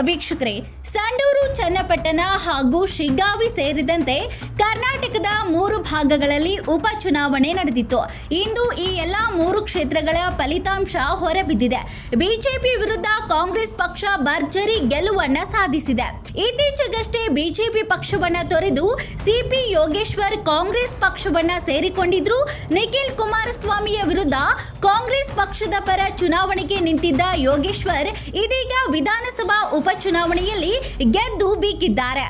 ವೀಕ್ಷಕರೇ, ಸಂಡೂರು, ಚನ್ನಪಟ್ಟಣ ಹಾಗೂ ಶಿಗ್ಗಾವಿ ಸೇರಿದಂತೆ ಕರ್ನಾಟಕದ ಮೂರು ಭಾಗಗಳಲ್ಲಿ ಉಪಚುನಾವಣೆ ನಡೆದಿತ್ತು. ಇಂದು ಈ ಎಲ್ಲ ಮೂರು ಕ್ಷೇತ್ರಗಳ ಫಲಿತಾಂಶ ಹೊರಬಿದ್ದಿದೆ. ಬಿಜೆಪಿ ವಿರುದ್ಧ ಕಾಂಗ್ರೆಸ್ ಪಕ್ಷ ಭರ್ಜರಿ ಗೆಲುವನ್ನ ಸಾಧಿಸಿದೆ. ಇತ್ತೀಚೆಗಷ್ಟೇ ಬಿಜೆಪಿ ಪಕ್ಷವನ್ನ ತೊರೆದು ಸಿಪಿ ಯೋಗೇಶ್ವರ್ ಕಾಂಗ್ರೆಸ್ ಪಕ್ಷವನ್ನ ಸೇರಿಕೊಂಡಿದ್ರು. ನಿಖಿಲ್ ಕುಮಾರಸ್ವಾಮಿಯ ವಿರುದ್ಧ ಕಾಂಗ್ರೆಸ್ ಪಕ್ಷದ ಪರ ಚುನಾವಣೆಗೆ ನಿಂತಿದ್ದ ಯೋಗೇಶ್ವರ್ ಇದೀಗ ವಿಧಾನಸಭಾ ಉಪಚುನಾವಣೆಯಲ್ಲಿ ಗೆದ್ದು ಬೀಗಿದ್ದಾರೆ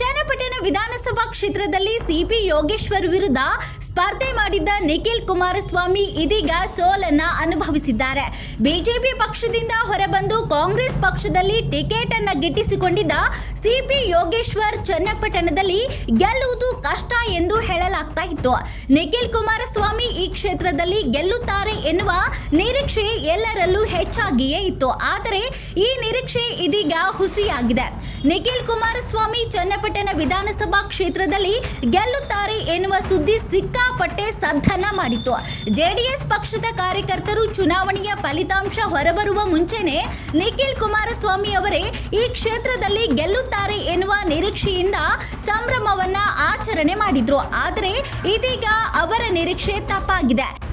ಚನ್ನಪಟ್ಟಣ ವಿಧಾನಸಭಾ ಕ್ಷೇತ್ರದಲ್ಲಿ ಸಿಪಿ ಯೋಗೇಶ್ವರ್ ವಿರುದ್ಧ ಸ್ಪರ್ಧೆ ಮಾಡಿದ್ದ ನಿಖಿಲ್ ಕುಮಾರಸ್ವಾಮಿ ಇದೀಗ ಸೋಲನ್ನ ಅನುಭವಿಸಿದ್ದಾರೆ. ಬಿಜೆಪಿ ಪಕ್ಷದಿಂದ ಹೊರಬಂದು ಕಾಂಗ್ರೆಸ್ ಪಕ್ಷದಲ್ಲಿ ಟಿಕೆಟ್ ಅನ್ನ ಗಿಟ್ಟಿಸಿಕೊಂಡಿದ್ದ ಸಿಪಿ ಯೋಗೇಶ್ವರ್ ಚನ್ನಪಟ್ಟಣದಲ್ಲಿ ಗೆಲ್ಲುವುದು ಕಷ್ಟ ಎಂದು ಹೇಳಲಾಗ್ತಾ ಇತ್ತು. ನಿಖಿಲ್ ಕುಮಾರಸ್ವಾಮಿ ಈ ಕ್ಷೇತ್ರದಲ್ಲಿ ಗೆಲ್ಲುತ್ತಾರೆ ಎನ್ನುವ ನಿರೀಕ್ಷೆ ಎಲ್ಲರಲ್ಲೂ ಹೆಚ್ಚಾಗಿಯೇ ಇತ್ತು. ಆದರೆ ಈ ನಿರೀಕ್ಷೆ ಇದೀಗ ಹುಸಿಯಾಗಿದೆ. ನಿಖಿಲ್ ಕುಮಾರಸ್ವಾಮಿ ಚನ್ನಪಟ್ಟಣ ವಿಧಾನಸಭಾ ಕ್ಷೇತ್ರದಲ್ಲಿ ಗೆಲ್ಲುತ್ತಾರೆ ಎನ್ನುವ ಸುದ್ದಿ ಸಿಕ್ಕಾಪಟ್ಟೆ ಸದ್ದನ ಮಾಡಿತ್ತು. ಜೆಡಿಎಸ್ ಪಕ್ಷದ ಕಾರ್ಯಕರ್ತರು ಚುನಾವಣೆಯ ಫಲಿತಾಂಶ ಹೊರಬರುವ ಮುಂಚೆನೆ ನಿಖಿಲ್ ಕುಮಾರಸ್ವಾಮಿ ಅವರೇ ಈ ಕ್ಷೇತ್ರದಲ್ಲಿ ಗೆಲ್ಲುತ್ತಾರೆ ಎನ್ನುವ ನಿರೀಕ್ಷೆಯಿಂದ ಸಂಭ್ರಮವನ್ನ ಆಚರಣೆ ಮಾಡಿದ್ರು. ಆದರೆ ಇದೀಗ ಅವರ ನಿರೀಕ್ಷೆ ತಪ್ಪಾಗಿದೆ.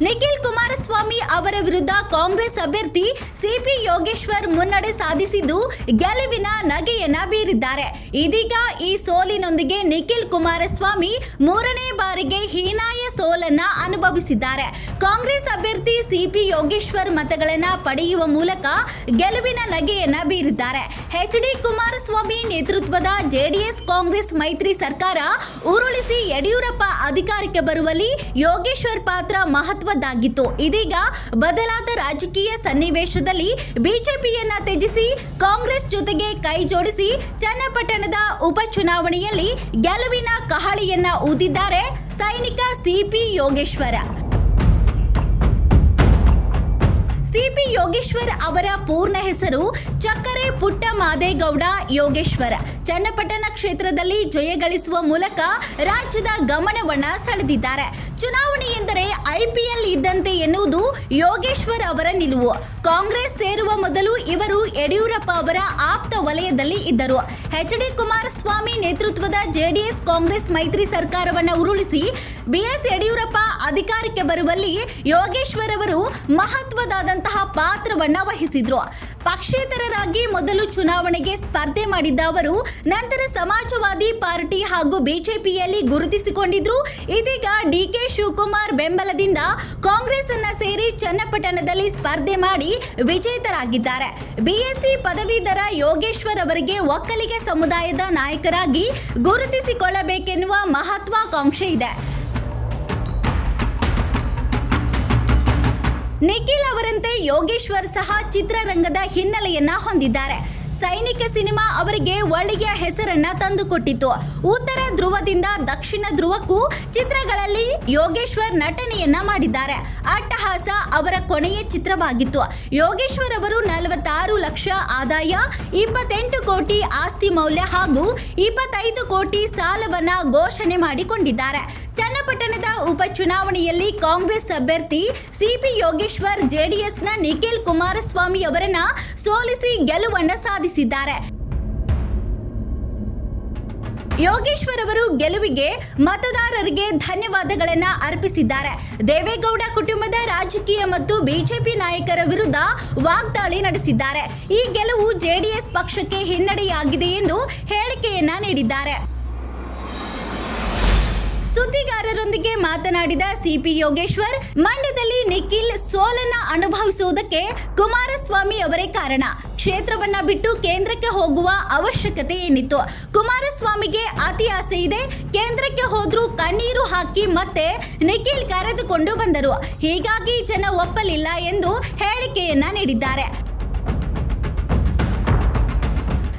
ನಿಖಿಲ್ ಕುಮಾರಸ್ವಾಮಿ ಅವರ ವಿರುದ್ಧ ಕಾಂಗ್ರೆಸ್ ಅಭ್ಯರ್ಥಿ ಸಿಪಿ ಯೋಗೇಶ್ವರ್ ಮುನ್ನಡೆ ಸಾಧಿಸಿದ್ದು ಗೆಲುವಿನ ನಗೆಯನ್ನ ಬೀರಿದ್ದಾರೆ. ಇದೀಗ ಈ ಸೋಲಿನೊಂದಿಗೆ ನಿಖಿಲ್ ಕುಮಾರಸ್ವಾಮಿ ಮೂರನೇ ಬಾರಿಗೆ ಹೀನಾಯ ಸೋಲನ್ನ ಅನುಭವಿಸಿದ್ದಾರೆ. ಕಾಂಗ್ರೆಸ್ ಅಭ್ಯರ್ಥಿ ಸಿಪಿ ಯೋಗೇಶ್ವರ್ ಮತಗಳನ್ನ ಪಡೆಯುವ ಮೂಲಕ ಗೆಲುವಿನ ನಗೆಯನ್ನ ಬೀರಿದ್ದಾರೆ. ಎಚ್ ಡಿ ಕುಮಾರಸ್ವಾಮಿ ನೇತೃತ್ವದ ಜೆಡಿಎಸ್ ಕಾಂಗ್ರೆಸ್ ಮೈತ್ರಿ ಸರ್ಕಾರ ಉರುಳಿಸಿ ಯಡಿಯೂರಪ್ಪ ಅಧಿಕಾರಕ್ಕೆ ಬರುವಲ್ಲಿ ಯೋಗೇಶ್ವರ್ ಪಾತ್ರ ಮಹತ್ವದ್ದಾಗಿತ್ತು. ಇದೀಗ ಬದಲಾದ ರಾಜಕೀಯ ಸನ್ನಿವೇಶದಲ್ಲಿ ಬಿಜೆಪಿಯನ್ನ ತ್ಯಜಿಸಿ ಕಾಂಗ್ರೆಸ್ ಜೊತೆಗೆ ಕೈ ಜೋಡಿಸಿ ಚನ್ನಪಟ್ಟಣದ ಉಪಚುನಾವಣೆಯಲ್ಲಿ ಗೆಲುವಿನ ಕಹಳೆಯನ್ನ ಊದಿದ್ದಾರೆ ಸೈನಿಕ ಸಿಪಿ ಯೋಗೇಶ್ವರ. ಸಿಪಿ ಯೋಗೇಶ್ವರ್ ಅವರ ಪೂರ್ಣ ಹೆಸರು ಚಕ್ಕರೆ ಪುಟ್ಟ ಮಾದೇಗೌಡ ಯೋಗೇಶ್ವರ. ಚನ್ನಪಟ್ಟಣ ಕ್ಷೇತ್ರದಲ್ಲಿ ಜಯಗಳಿಸುವ ಮೂಲಕ ರಾಜ್ಯದ ಗಮನವನ್ನ ಸೆಳೆದಿದ್ದಾರೆ. ಚುನಾವಣೆ ಎಂದರೆ ಐಪಿಎಲ್ ಇದ್ದಂತೆ ಎನ್ನುವುದು ಯೋಗೇಶ್ವರ್ ಅವರ ನಿಲುವು. ಕಾಂಗ್ರೆಸ್ ಸೇರುವ ಮೊದಲು ಇವರು ಯಡಿಯೂರಪ್ಪ ಅವರ ಆಪ್ತ ವಲಯದಲ್ಲಿ ಇದ್ದರು. ಎಚ್ ಡಿ ಕುಮಾರಸ್ವಾಮಿ ನೇತೃತ್ವದ ಜೆಡಿಎಸ್ ಕಾಂಗ್ರೆಸ್ ಮೈತ್ರಿ ಸರ್ಕಾರವನ್ನು ಉರುಳಿಸಿ ಬಿಎಸ್ ಯಡಿಯೂರಪ್ಪ ಅಧಿಕಾರಕ್ಕೆ ಬರುವಲ್ಲಿ ಯೋಗೇಶ್ವರ್ ಅವರು ಮಹತ್ವದಾದಂತಹ ಪಾತ್ರವನ್ನ ವಹಿಸಿದ್ರು. ಪಕ್ಷೇತರರಾಗಿ ಮೊದಲು ಚುನಾವಣೆಗೆ ಸ್ಪರ್ಧೆ ಮಾಡಿದ್ದ ಅವರು, ನಂತರ ಸಮಾಜವಾದಿ ಪಾರ್ಟಿ ಹಾಗೂ ಬಿಜೆಪಿಯಲ್ಲಿ ಗುರುತಿಸಿಕೊಂಡಿದ್ರು. ಇದೀಗ ಡಿಕೆ ಶಿವಕುಮಾರ್ ಬೆಂಬಲದಿಂದ ಕಾಂಗ್ರೆಸ್ ಅನ್ನ ಸೇರಿ ಚನ್ನಪಟ್ಟಣದಲ್ಲಿ ಸ್ಪರ್ಧೆ ಮಾಡಿ ವಿಜೇತರಾಗಿದ್ದಾರೆ. ಬಿಎಸ್ಸಿ ಪದವೀಧರ ಯೋಗೇಶ್ವರ್ ಅವರಿಗೆ ಒಕ್ಕಲಿಗ ಸಮುದಾಯದ ನಾಯಕರಾಗಿ ಗುರುತಿಸಿಕೊಳ್ಳಬೇಕೆನ್ನುವ ಮಹತ್ವಾಕಾಂಕ್ಷೆ ಇದೆ. ನಿಖಿಲ್ ಅವರಂತೆ ಯೋಗೇಶ್ವರ್ ಸಹ ಚಿತ್ರರಂಗದ ಹಿನ್ನೆಲೆಯನ್ನ ಹೊಂದಿದ್ದಾರೆ. ಸೈನಿಕ ಸಿನಿಮಾ ಅವರಿಗೆ ಒಳ್ಳೆಯ ಹೆಸರನ್ನ ತಂದುಕೊಟ್ಟಿತ್ತು ಉತ್ತರ ಧ್ರುವದಿಂದ ದಕ್ಷಿಣ ಧ್ರುವಕ್ಕೂ ಚಿತ್ರಗಳಲ್ಲಿ ಯೋಗೇಶ್ವರ್ ನಟನೆಯನ್ನ ಮಾಡಿದ್ದಾರೆ. ಅಟ್ಟಹಾಸ ಅವರ ಕೊನೆಯ ಚಿತ್ರವಾಗಿತ್ತು. ಯೋಗೇಶ್ವರ್ ಅವರು ನಲವತ್ತಾರು ಲಕ್ಷ ಆದಾಯ, ಇಪ್ಪತ್ತೆಂಟು ಕೋಟಿ ಆಸ್ತಿ ಮೌಲ್ಯ ಹಾಗೂ ಇಪ್ಪತ್ತೈದು ಕೋಟಿ ಸಾಲವನ್ನ ಘೋಷಣೆ ಮಾಡಿಕೊಂಡಿದ್ದಾರೆ. ಚನ್ನಪಟ್ಟಣದ ಉಪಚುನಾವಣೆಯಲ್ಲಿ ಕಾಂಗ್ರೆಸ್ ಅಭ್ಯರ್ಥಿ ಸಿಪಿ ಯೋಗೇಶ್ವರ್ ಜೆಡಿಎಸ್ನ ನಿಖಿಲ್ ಕುಮಾರಸ್ವಾಮಿ ಅವರನ್ನ ಸೋಲಿಸಿ ಗೆಲುವನ್ನ ಸಾಧಿಸಿದ್ದಾರೆ ಯೋಗೇಶ್ವರ್ ಅವರು ಗೆಲುವಿಗೆ ಮತದಾರರಿಗೆ ಧನ್ಯವಾದಗಳನ್ನ ಅರ್ಪಿಸಿದ್ದಾರೆ. ದೇವೇಗೌಡ ಕುಟುಂಬದ ರಾಜಕೀಯ ಮತ್ತು ಬಿಜೆಪಿ ನಾಯಕರ ವಿರುದ್ಧ ವಾಗ್ದಾಳಿ ನಡೆಸಿದ್ದಾರೆ. ಈ ಗೆಲುವು ಜೆಡಿಎಸ್ ಪಕ್ಷಕ್ಕೆ ಹಿನ್ನಡೆಯಾಗಿದೆ ಎಂದು ಹೇಳಿಕೆಯನ್ನ ನೀಡಿದ್ದಾರೆ. ಸುದ್ದಿಗಾರರೊಂದಿಗೆ ಮಾತನಾಡಿದ ಸಿಪಿ ಯೋಗೇಶ್ವರ್, ಮಂಡ್ಯದಲ್ಲಿ ನಿಖಿಲ್ ಸೋಲನ್ನ ಅನುಭವಿಸುವುದಕ್ಕೆ ಕುಮಾರಸ್ವಾಮಿ ಅವರೇ ಕಾರಣ. ಕ್ಷೇತ್ರವನ್ನ ಬಿಟ್ಟು ಕೇಂದ್ರಕ್ಕೆ ಹೋಗುವ ಅವಶ್ಯಕತೆ ಏನಿತ್ತು? ಕುಮಾರಸ್ವಾಮಿಗೆ ಅತಿ ಆಸೆ ಇದೆ, ಕೇಂದ್ರಕ್ಕೆ ಹೋದ್ರೂ ಕಣ್ಣೀರು ಹಾಕಿ ಮತ್ತೆ ನಿಖಿಲ್ ಕರೆದುಕೊಂಡು ಬಂದರು. ಹೀಗಾಗಿ ಜನ ಒಪ್ಪಲಿಲ್ಲ ಎಂದು ಹೇಳಿಕೆಯನ್ನ ನೀಡಿದ್ದಾರೆ.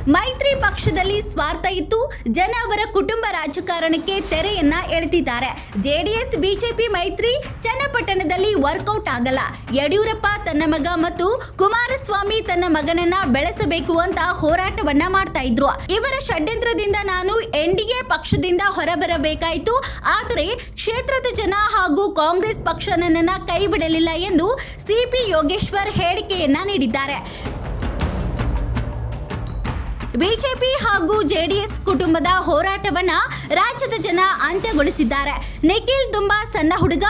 ಮೈತ್ರಿ ಪಕ್ಷದಲ್ಲಿ ಸ್ವಾರ್ಥ ಇತ್ತು. ಜನ ಅವರ ಕುಟುಂಬ ರಾಜಕಾರಣಕ್ಕೆ ತೆರೆಯನ್ನ ಎಳೆದಿದ್ದಾರೆ. ಜೆಡಿಎಸ್, ಬಿಜೆಪಿ ಮೈತ್ರಿ ಚನ್ನಪಟ್ಟಣದಲ್ಲಿ ವರ್ಕೌಟ್ ಆಗಲ್ಲ. ಯಡಿಯೂರಪ್ಪ ತನ್ನ ಮಗ ಮತ್ತು ಕುಮಾರಸ್ವಾಮಿ ತನ್ನ ಮಗನನ್ನ ಬೆಳೆಸಬೇಕು ಅಂತ ಹೋರಾಟವನ್ನ ಮಾಡ್ತಾ ಇದ್ರು. ಇವರ ಷಡ್ಯಂತ್ರದಿಂದ ನಾನು ಎನ್ಡಿಎ ಪಕ್ಷದಿಂದ ಹೊರಬರಬೇಕಾಯಿತು. ಆದರೆ ಕ್ಷೇತ್ರದ ಜನ ಹಾಗೂ ಕಾಂಗ್ರೆಸ್ ಪಕ್ಷ ನನ್ನನ್ನ ಕೈ ಬಿಡಲಿಲ್ಲ ಎಂದು ಸಿಪಿ ಯೋಗೇಶ್ವರ್ ಹೇಳಿಕೆಯನ್ನ ನೀಡಿದ್ದಾರೆ. ಬಿಜೆಪಿ ಹಾಗೂ ಜೆಡಿಎಸ್ ಕುಟುಂಬದ ಹೋರಾಟವನ್ನ ರಾಜ್ಯದ ಜನ ಅಂತ್ಯಗೊಳಿಸಿದ್ದಾರೆ. ನಿಖಿಲ್ ತುಂಬಾ ಸಣ್ಣ ಹುಡುಗ,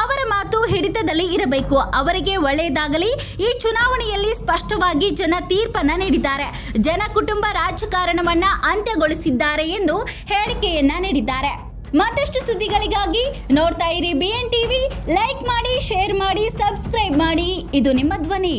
ಅವರ ಮಾತು ಹಿಡಿತದಲ್ಲಿ ಇರಬೇಕು. ಅವರಿಗೆ ಒಳ್ಳೆಯದಾಗಲಿ, ಈ ಚುನಾವಣೆಯಲ್ಲಿ ಸ್ಪಷ್ಟವಾಗಿ ಜನ ತೀರ್ಪನ್ನ ನೀಡಿದ್ದಾರೆ. ಜನ ಕುಟುಂಬ ರಾಜಕಾರಣವನ್ನ ಅಂತ್ಯಗೊಳಿಸಿದ್ದಾರೆ ಎಂದು ಹೇಳಿಕೆಯನ್ನ ನೀಡಿದ್ದಾರೆ. ಮತ್ತಷ್ಟು ಸುದ್ದಿಗಳಿಗಾಗಿ ನೋಡ್ತಾ ಇರಿ ಬಿ ಎನ್ ಟಿವಿ ಲೈಕ್ ಮಾಡಿ ಶೇರ್ ಮಾಡಿ ಸಬ್ಸ್ಕ್ರೈಬ್ ಮಾಡಿ. ಇದು ನಿಮ್ಮ ಧ್ವನಿ.